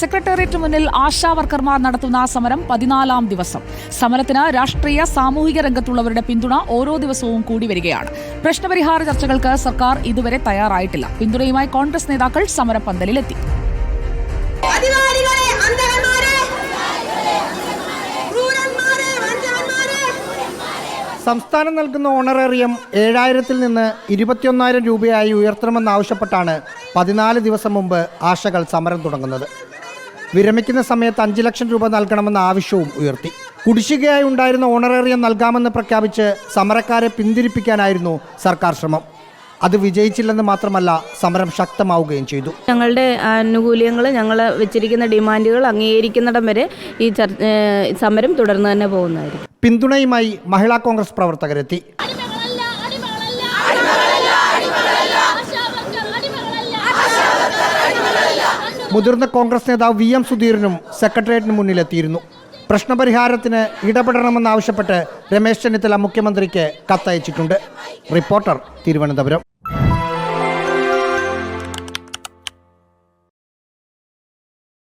Secretariat മുന്നിൽ ആശാവർക്കർമാർ നടത്തുന്ന സമരം പതിനാലാം ദിവസം. സമരത്തിന് രാഷ്ട്രീയ സാമൂഹിക രംഗത്തുള്ളവരുടെ പിന്തുണ ഓരോ ദിവസവും കൂടി വരികയാണ്. പ്രശ്നപരിഹാര ചർച്ചകൾക്ക് സർക്കാർ ഇതുവരെ തയ്യാറായിട്ടില്ല. പിന്തുണയുമായി കോൺഗ്രസ് നേതാക്കൾ സമരപ്പന്തലിലെത്തി. സംസ്ഥാനം നൽകുന്ന ഓണറേറിയം ഏഴായിരത്തിൽ നിന്ന് ഇരുപത്തിയൊന്നായിരം രൂപയായി ഉയർത്തണമെന്നാവശ്യപ്പെട്ടാണ് പതിനാല് ദിവസം മുമ്പ് ആശകൾ സമരം തുടങ്ങുന്നത്. വിരമിക്കുന്ന സമയത്ത് അഞ്ച് ലക്ഷം രൂപ നൽകണമെന്ന ആവശ്യവും ഉയർത്തി. കുടിശ്ശികയായി ഉണ്ടായിരുന്ന ഓണറേറിയം നൽകാമെന്ന് പ്രഖ്യാപിച്ച് സമരക്കാരെ പിന്തിരിപ്പിക്കാനായിരുന്നു സർക്കാർ ശ്രമം. അത് വിജയിച്ചില്ലെന്ന് മാത്രമല്ല സമരം ശക്തമാവുകയും ചെയ്തു. ഞങ്ങളുടെ ആനുകൂല്യങ്ങൾ ഞങ്ങൾ വെച്ചിരിക്കുന്ന ഡിമാൻഡുകൾ അംഗീകരിക്കുന്നിടം വരെ ഈ സമരം തുടർന്ന് തന്നെ പോകുന്നതായിരിക്കും. പിന്തുണയുമായി മഹിളാ കോൺഗ്രസ് പ്രവർത്തകരെത്തി. മുതിർന്ന കോൺഗ്രസ് നേതാവ് വി എം സുധീരനും സെക്രട്ടേറിയറ്റിന് മുന്നിലെത്തിയിരുന്നു. പ്രശ്നപരിഹാരത്തിന് ഇടപെടണമെന്നാവശ്യപ്പെട്ട് രമേശ് ചെന്നിത്തല മുഖ്യമന്ത്രിക്ക് കത്തയച്ചിട്ടുണ്ട്. റിപ്പോർട്ടർ തിരുവനന്തപുരം.